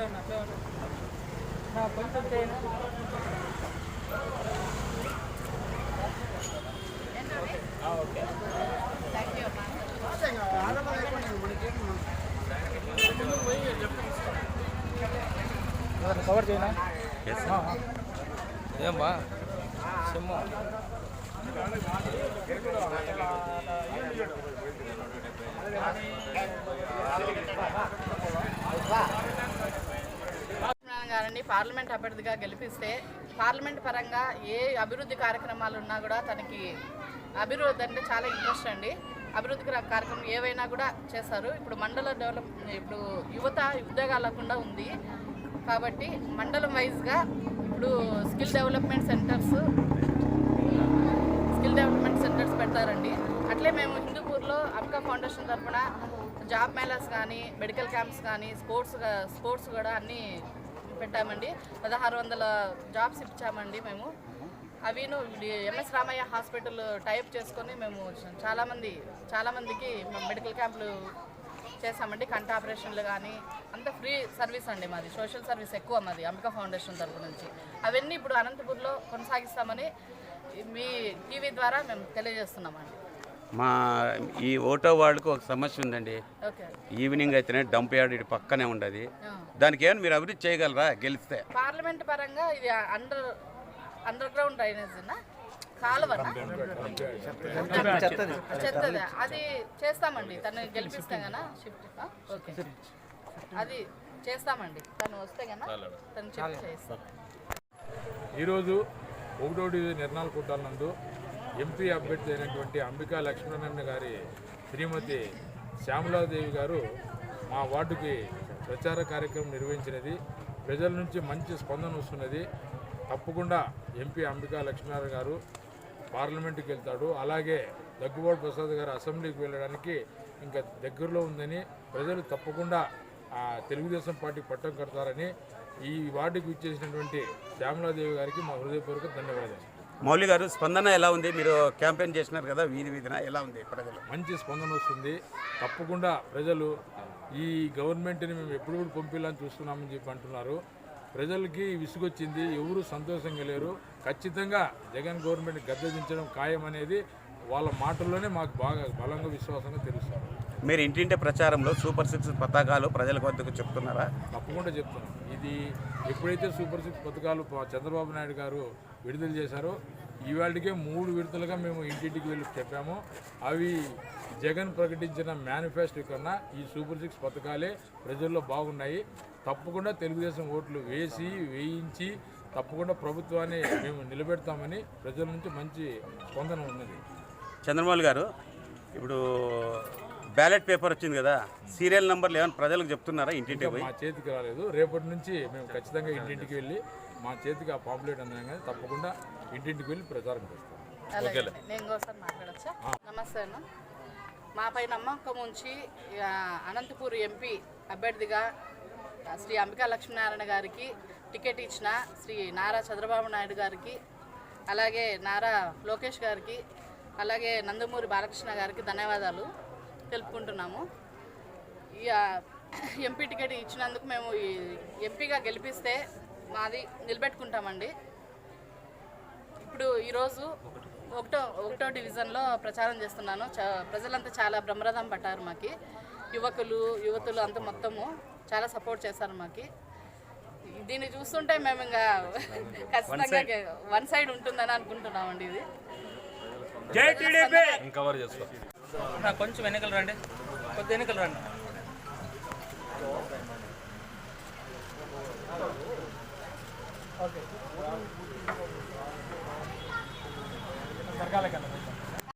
అట్లా ఉన్నా అట్లా ఉన్నా నా కొంచెం చేయను ఓకే కవర్ చేయనా ఏమ్మా సిమ్మ సత్యనారాయణ తనని పార్లమెంట్ అభ్యర్థిగా గెలిపిస్తే పార్లమెంట్ పరంగా ఏ అభివృద్ధి కార్యక్రమాలు ఉన్నా కూడా తనకి అభివృద్ధి అంటే చాలా ఇంట్రెస్ట్ అండి. అభివృద్ధి కార్యక్రమం ఏవైనా కూడా చేస్తారు ఇప్పుడు మండల డెవలప్ ఇప్పుడు యువత ఉద్యోగాలకుండా ఉంది. కాబట్టి మండలం వైజ్గా ఇప్పుడు skill development centres skill development centres పెడతారండి. అట్లే మేము హిందూపూర్లో అబ్కా ఫౌండేషన్ తరఫున జాబ్ మేళాస్ కానీ మెడికల్ క్యాంప్స్ కానీ స్పోర్ట్స్ స్పోర్ట్స్ కూడా అన్నీ పెట్టామండి. పదహారు వందల జాబ్స్ ఇచ్చామండి మేము. అవిను MS Ramaiah hospital tie up చేసుకొని మేము చాలామంది చాలామందికి మెడికల్ క్యాంపులు చేసామండి కంట ఆపరేషన్లు కానీ అంత ఫ్రీ సర్వీస్ అండి మాది. సోషల్ సర్వీస్ ఎక్కువ మాది అంబికా ఫౌండేషన్ తరపు నుంచి. అవన్నీ ఇప్పుడు అనంతపూర్లో కొనసాగిస్తామని మీ టీవీ ద్వారా మేము తెలియజేస్తున్నామండి. మా ఈ ఓటో వాళ్ళకు ఒక సమస్య ఉందండి. ఓకే. ఈవినింగ్ అయితేనే డంప్ యార్డ్ ఇటు పక్కనే ఉండదు. దానికి ఏమైనా మీరు అభివృద్ధి చేయగలరా గెలిస్తే? పార్లమెంట్ పరంగా ఇది అండర్ అండర్ గ్రౌండ్ డ్రైనేజ్ కాలువన చెత్తది. అది చేస్తామండి. తను గెలిపిస్తే గనా షిఫ్ట్ ఓకే. అది చేస్తామండి. తను వస్తే గనా తను చేస్తాం ఈరోజు ఒకటో డివిజన్ నిర్ణాల కుట్టాల నందు ఎంపీ అభ్యర్థి అయినటువంటి అంబికా లక్ష్మణన్న గారి శ్రీమతి శ్యామలాదేవి గారు మా వార్డుకి ప్రచార కార్యక్రమం నిర్వహించినది. ప్రజల నుంచి మంచి స్పందన వస్తున్నది. తప్పకుండా ఎంపీ అంబికా లక్ష్మీనారాయణ గారు పార్లమెంట్కి వెళ్తాడు. అలాగే దగ్గుబాటు ప్రసాద్ గారు అసెంబ్లీకి వెళ్ళడానికి ఇంకా దగ్గరలో ఉందని ప్రజలు తప్పకుండా ఆ తెలుగుదేశం పార్టీ పట్టం కడతారని ఈ వార్డుకి ఇచ్చేసినటువంటి శ్యామలాదేవి గారికి మా హృదయపూర్వక ధన్యవాదాలు. మౌలి గారు స్పందన ఎలా ఉంది? మీరు క్యాంపెయిన్ చేసినారు కదా వీధి వీధిన ఎలా ఉంది ప్రజలు? మంచి స్పందన వస్తుంది. తప్పకుండా ప్రజలు ఈ గవర్నమెంట్ని మేము ఎప్పుడు పంపించాలని చూస్తున్నామని చెప్పి అంటున్నారు. ప్రజలకి విసుగొచ్చింది ఎవరు సంతోషంగా లేరు. ఖచ్చితంగా జగన్ గవర్నమెంట్ గద్దె దించడం ఖాయం అనేది వాళ్ళ మాటల్లోనే మాకు బాగా బలంగా విశ్వాసంగా తెలుస్తుంది. మీరు ఇంటింటి ప్రచారంలో సూపర్ సిక్స్ పథకాలు ప్రజల వద్దకు చెప్తున్నారా? తప్పకుండా చెప్తున్నాం. ఇది ఎప్పుడైతే సూపర్ సిక్స్ పథకాలు చంద్రబాబు నాయుడు గారు విడుదల చేశారో. ఇవాళకే మూడు విడతలుగా మేము ఇంటింటికి వెళ్ళి చెప్పాము. అవి జగన్ ప్రకటించిన మేనిఫెస్టో కన్నా ఈ సూపర్ సిక్స్ పథకాలే ప్రజల్లో బాగున్నాయి. తప్పకుండా తెలుగుదేశం ఓట్లు వేసి వేయించి తప్పకుండా ప్రభుత్వాన్ని మేము నిలబెడతామని ప్రజల నుంచి మంచి స్పందన ఉన్నది. చంద్రమౌళి గారు ఇప్పుడు బ్యాలెట్ పేపర్ వచ్చింది కదా సీరియల్ నెంబర్లు ఏమైనా ప్రజలకు చెప్తున్నారా ఇంటింటికి పోయి? మా చేతికి రాలేదు. రేపటి నుంచి మేము ఖచ్చితంగా ఇంటింటికి వెళ్ళి మా చేతికి ఆ పాంప్లెట్ అందినా తప్పకుండా ఇంటింటికి వెళ్ళి ప్రచారం చేస్తాం. అలాగే. నేను మాట్లాడచ్చా? నమస్తే అన్న. మాపై నమ్మకం ఉంచి ఆ, అనంతపూర్ ఎంపీ అభ్యర్థిగా ఆ, శ్రీ అంబికా లక్ష్మీనారాయణ గారికి టికెట్ ఇచ్చిన శ్రీ నారా చంద్రబాబు నాయుడు గారికి అలాగే నారా లోకేష్ గారికి అలాగే నందమూరి బాలకృష్ణ గారికి ధన్యవాదాలు. తెలుపుకుంటున్నాము. ఈ ఆ, ఎంపీ టికెట్ ఇచ్చినందుకు మేము ఈ ఎంపీగా గెలిపిస్తే మాది నిలబెట్టుకుంటామండి. ఇప్పుడు ఈరోజు ఒకటో ఒకటో డివిజన్లో ప్రచారం చేస్తున్నాను. చ- ప్రజలంతా చాలా బ్రహ్మరథం పట్టారు మాకి. యువకులు యువతులు అంతా మొత్తము చాలా సపోర్ట్ చేశారు మాకి. దీన్ని చూస్తుంటే మేము ఇంకా ఖచ్చితంగా వన్ సైడ్ ఉంటుందని అనుకుంటున్నామండి ఇది. నా కొంచెం వెనకలు రండి. కొద్ది వెనకలు రండి. ఓకే.